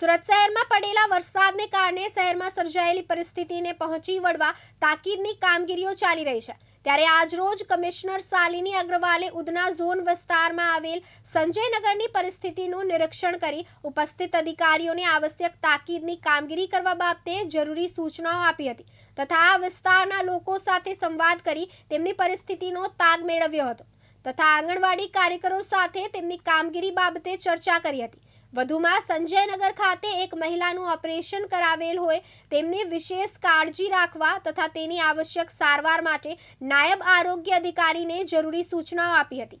સુરત શહેરમાં પડેલા વરસાદને કારણે શહેરમાં સર્જાયેલી પરિસ્થિતિને પહોંચી વળવા તાકીદની કામગીરીઓ ચાલી રહી છે. ત્યારે આજરોજ કમિશનર શાલિની અગ્રવાલે ઉધના ઝોન વિસ્તારમાં આવેલ સંજયનગરની પરિસ્થિતિનું નિરીક્ષણ કરી ઉપસ્થિત અધિકારીઓને આવશ્યક તાકીદની કામગીરી કરવા બાબતે જરૂરી સૂચનાઓ આપી હતી તથા આ વિસ્તારના લોકો સાથે સંવાદ કરી તેમની પરિસ્થિતિનો તાગ મેળવ્યો હતો તથા આંગણવાડી કાર્યકરો સાથે તેમની કામગીરી બાબતે ચર્ચા કરી હતી. વધુમાં સંજયનગર ખાતે એક મહિલાનું ઓપરેશન કરાવેલ હોય તેમની વિશેષ કાળજી રાખવા તથા તેની આવશ્યક સારવાર માટે નાયબ આરોગ્ય અધિકારીને જરૂરી સૂચનાઓ આપી હતી.